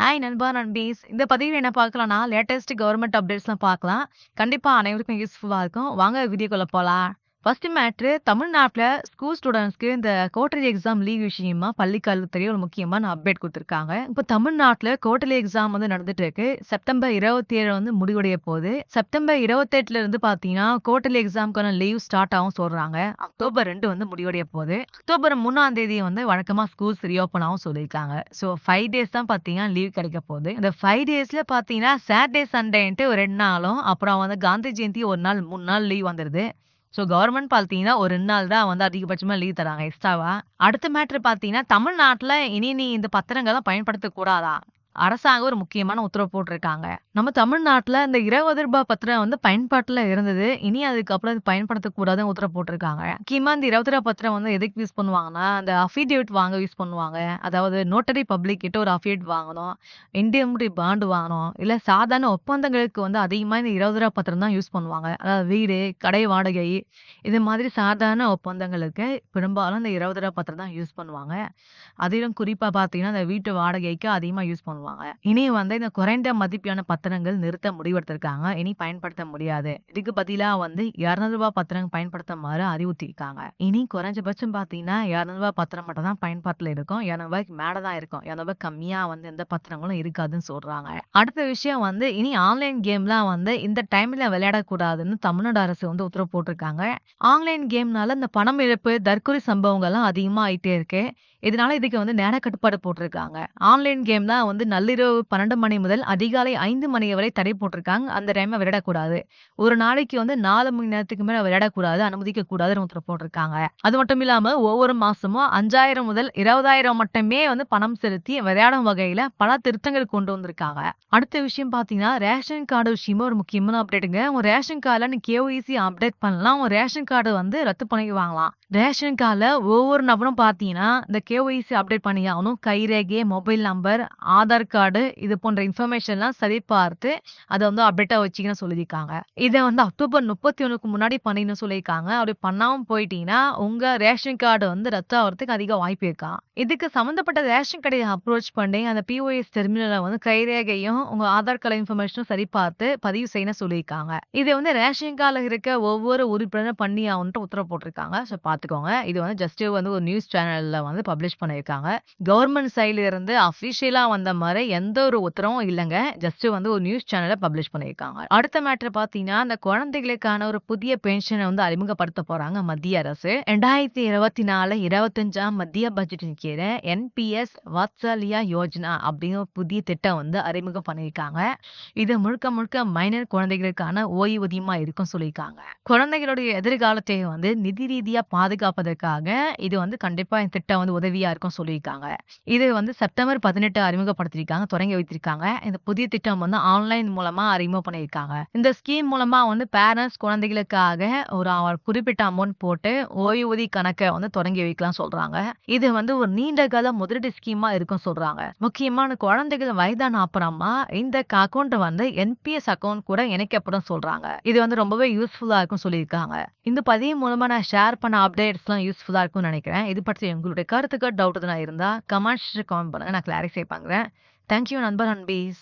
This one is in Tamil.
ஹாய் நண்பா நண்பீஸ். இந்த பதிவில் என்ன பார்க்கலாம்னா லேட்டஸ்ட் கவர்மெண்ட் அப்டேட்ஸ்லாம் பார்க்கலாம். கண்டிப்பாக அனைவருக்கும் யூஸ்ஃபுல்லாக இருக்கும். வாங்க வீடியோக்குள்ளே போகலாம் ஃபர்ஸ்ட் மேட்ரு தமிழ்நாட்டில் ஸ்கூல் ஸ்டூடெண்ட்ஸ்க்கு இந்த குவார்டர்லி எக்ஸாம் லீவ் விஷயமா பள்ளி கல்வித்துறை ஒரு முக்கியமான அப்டேட் கொடுத்துருக்காங்க. இப்போ தமிழ்நாட்டில் குவார்டர்லி எக்ஸாம் வந்து நடந்துட்டு இருக்கு. செப்டம்பர் இருபத்தி ஏழு வந்து முடிவடைய போகுது. செப்டம்பர் இருபத்தெட்டுல இருந்து பார்த்தீங்கன்னா குவார்டர்லி எக்ஸாம்க்கான லீவ் ஸ்டார்ட் ஆகும் சொல்றாங்க. அக்டோபர் ரெண்டு வந்து முடிவடைய போகுது. அக்டோபர் மூணாம் தேதி வந்து வழக்கமா ஸ்கூல்ஸ் ரீஓப்பன் ஆகும் சொல்லியிருக்காங்க. ஸோ ஃபைவ் டேஸ் தான் பார்த்தீங்கன்னா லீவ் கிடைக்க போகுது. இந்த ஃபைவ் டேஸ்ல பார்த்தீங்கன்னா சாட்டர்டே சண்டேன்ட்டு ஒரு ரெண்டு நாளும் அப்புறம் வந்து காந்தி ஜெயந்தி ஒரு நாள் மூணு நாள் லீவ் வந்துருது. ஸோ கவர்மெண்ட் பார்த்தீங்கன்னா ஒரு ரெண்டு நாள் தான் வந்து அதிகபட்சமா லீவ் தராங்க எக்ஸ்ட்ராவா அடுத்த மேட்ரு பார்த்தீங்கன்னா தமிழ்நாட்டில் இனி நீ இந்த பத்திரங்கள்லாம் பயன்படுத்தக்கூடாதா? அரசாங்கம் ஒரு முக்கியமான உத்தரவு போட்டிருக்காங்க. நம்ம தமிழ்நாட்டில் இந்த இருபது ரூபாய் பத்திரம் வந்து பயன்பாட்டில் இருந்தது. இனி அதுக்கப்புறம் இது பயன்படுத்தக்கூடாதுன்னு உத்தரவு போட்டிருக்காங்க. முக்கியமா இந்த இருபது ரூபாய் பத்திரம் வந்து எதுக்கு யூஸ் பண்ணுவாங்கன்னா அந்த அஃபிடேவிட் வாங்க யூஸ் பண்ணுவாங்க. அதாவது நோட்டரி பப்ளிக் கிட்ட ஒரு அஃபிடேவிட் வாங்கணும். இண்டியமுடி பாண்டு வாங்கணும். இல்லை சாதாரண ஒப்பந்தங்களுக்கு வந்து அதிகமாக இந்த இருபது ரூபாய் பத்திரம் தான் யூஸ் பண்ணுவாங்க. அதாவது வீடு கடை வாடகை இது மாதிரி சாதாரண ஒப்பந்தங்களுக்கு பெரும்பாலும் இந்த இருபது ரூபாய் பத்திரம் தான் யூஸ் பண்ணுவாங்க. அதிலும் குறிப்பாக பார்த்தீங்கன்னா இந்த வீட்டு வாடகைக்கு அதிகமாக யூஸ் பண்ணுவாங்க. இனி வந்து இந்த குறைந்த மதிப்பிலான பத்திரங்கள் நிறுத்த முடிவெடுத்திருக்காங்க. இனி பயன்படுத்த முடியாது. இதுக்கு பதிலா வந்து இருநூறு ரூபாய் பத்திரம் பயன்படுத்துமாறு அறிவுறுத்திருக்காங்க இனி குறைஞ்சபட்சம் பாத்தீங்கன்னா இருநூறு ரூபாய் பத்திரம் மட்டும் தான் பயன்பாட்டுல இருக்கும். இருநூறு ரூபாய்க்கு மேல தான் இருக்கும். இருநூறு ரூபாய் கம்மியா வந்து எந்த பத்திரங்களும் இருக்காதுன்னு சொல்றாங்க. அடுத்த விஷயம் வந்து இனி ஆன்லைன் கேம்லாம் வந்து இந்த டைம்ல விளையாடக்கூடாதுன்னு தமிழ்நாடு அரசு வந்து உத்தரவு போட்டிருக்காங்க. ஆன்லைன் கேம்னால இந்த பணம் இழப்பு தற்கொலை சம்பவங்கள்லாம் அதிகமா ஆயிட்டே இருக்கு. இதனால இதுக்கு வந்து நேர கட்டுப்பாடு போட்டிருக்காங்க. ஆன்லைன் கேம் தான் வந்து நள்ளிரவு பன்னெண்டு மணி முதல் அதிகாலை ஐந்து மணி வரை தடை போட்டிருக்காங்க. அந்த டைம்ல விளையாடக்கூடாது ஒரு நாளைக்கு வந்து நாலு மணி நேரத்துக்கு மேல விளையாடக்கூடாது அனுமதிக்க கூடாதுன்னு உத்தரவு போட்டிருக்காங்க. அது மட்டும் இல்லாம ஒவ்வொரு மாசமும் அஞ்சாயிரம் முதல் இருபதாயிரம் மட்டுமே வந்து பணம் செலுத்தி விளையாடும் வகையில பல திருத்தங்கள் கொண்டு வந்திருக்காங்க. அடுத்த விஷயம் பாத்தீங்கன்னா ரேஷன் கார்டு விஷயமா ஒரு முக்கியமான அப்டேட்டுங்க. உங்க ரேஷன் கார்டுல நீ கேஒய்சி அப்டேட் பண்ணலாம். உங்க ரேஷன் கார்டு வந்து ரத்து பண்ணி வாங்கலாம். ரேஷன் கார்டுல ஒவ்வொரு நபரும் பாத்தீங்கன்னா இந்த கேஒய்சி அப்டேட் பண்ணி ஆகணும் கைரேகை மொபைல் நம்பர் ஆதார் கார்டு இது போன்ற இன்ஃபர்மேஷன்லாம் சரி பார்த்து அதை வந்து அப்டேட்டா வச்சுக்கணும் சொல்லியிருக்காங்க. இதை வந்து அக்டோபர் முப்பத்தி ஒண்ணுக்கு முன்னாடி பண்ணிடணும் சொல்லியிருக்காங்க. அப்படி பண்ணாம போயிட்டீங்கன்னா உங்க ரேஷன் கார்டு வந்து ரத்து ஆகிறதுக்கு அதிக வாய்ப்பு இருக்கா? இதுக்கு சம்பந்தப்பட்ட ரேஷன் கடையை அப்ரோச் பண்ணி அந்த பிஓஎஸ் டெர்மினலை வந்து கைரேகையும் உங்க ஆதார் கார்டு இன்ஃபர்மேஷனும் சரி பார்த்து பதிவு செய்யணும் சொல்லியிருக்காங்க. இதை வந்து ரேஷன் கார்டுல இருக்க ஒவ்வொரு உறுப்பினரும் பண்ணி ஆகணும்ட்டு உத்தரவு போட்டிருக்காங்க. ஸோ பார்த்துக்கோங்க. இது வந்து ஜஸ்ட் வந்து ஒரு நியூஸ் சேனல்ல வந்து பப்ளிஷ் பண்ணியிருக்காங்க. கவர்மெண்ட் சைட்ல இருந்து அஃபிஷியலா வந்த மாதிரி எந்த ஒரு உத்தரவும் இல்லைங்க. ஜஸ்ட் வந்து ஒரு நியூஸ் சேனலை பப்ளிஷ் பண்ணியிருக்காங்க. அடுத்த மேட்டர் பார்த்தீங்கன்னா அந்த குழந்தைகளுக்கான ஒரு புதிய பென்ஷனை வந்து அறிமுகப்படுத்த போறாங்க மத்திய அரசு. ரெண்டாயிரத்தி இருபத்தி நாலு இருபத்தஞ்சாம் மத்திய பட்ஜெட்டின் கீழே என்பிஎஸ் வாத்சாலியா யோஜனா அப்படிங்கிற ஒரு புதிய திட்டம் வந்து அறிமுகம் பண்ணியிருக்காங்க. இது முழுக்க முழுக்க மைனர் குழந்தைகளுக்கான ஓய்வூதியமா இருக்கும் சொல்லியிருக்காங்க. குழந்தைகளுடைய எதிர்காலத்தை வந்து நிதி ரீதியா பாதுகாப்பதற்காக இது வந்து கண்டிப்பா இந்த திட்டம் வந்து உதவியா இருக்கும் சொல்லியிருக்காங்க. இது வந்து செப்டம்பர் பதினெட்டு அறிமுகப்படுத்திருக்காங்க தொடங்கி வைத்திருக்காங்க. இந்த புதிய திட்டம் வந்து ஆன்லைன் மூலமா அறிமுகம் பண்ணியிருக்காங்க. இந்த ஸ்கீம் மூலமா வந்து பேரண்ட்ஸ் குழந்தைகளுக்காக ஒரு குறிப்பிட்ட அமௌண்ட் போட்டு ஓய்வூதிய கணக்கை வந்து தொடங்கி வைக்கலாம் சொல்றாங்க. இது வந்து ஒரு நீண்ட கால முதலீடு ஸ்கீமா இருக்கும் சொல்றாங்க. முக்கியமான குழந்தைகள் வயதான அப்புறமா இந்த அக்கௌண்ட் வந்து என்பிஎஸ் அக்கௌண்ட் கூட இணைக்கப்படும் சொல்றாங்க. இது வந்து ரொம்பவே யூஸ்ஃபுல்லா இருக்கும் சொல்லியிருக்காங்க. இந்த பதிவு மூலமா நான் ஷேர் பண்ண அப்டேட்ஸ் எல்லாம் யூஸ்ஃபுல்லா இருக்கும்னு நினைக்கிறேன். இது பற்றி உங்களுடைய கருத்துக்கள் டவுட் எதுனா இருந்தா கமெண்ட்ஸ் கமெண்ட் பண்ணுங்க. நான் கிளாரிஃபை பண்றேன். தேங்க்யூ நண்பர் அன்பீஸ்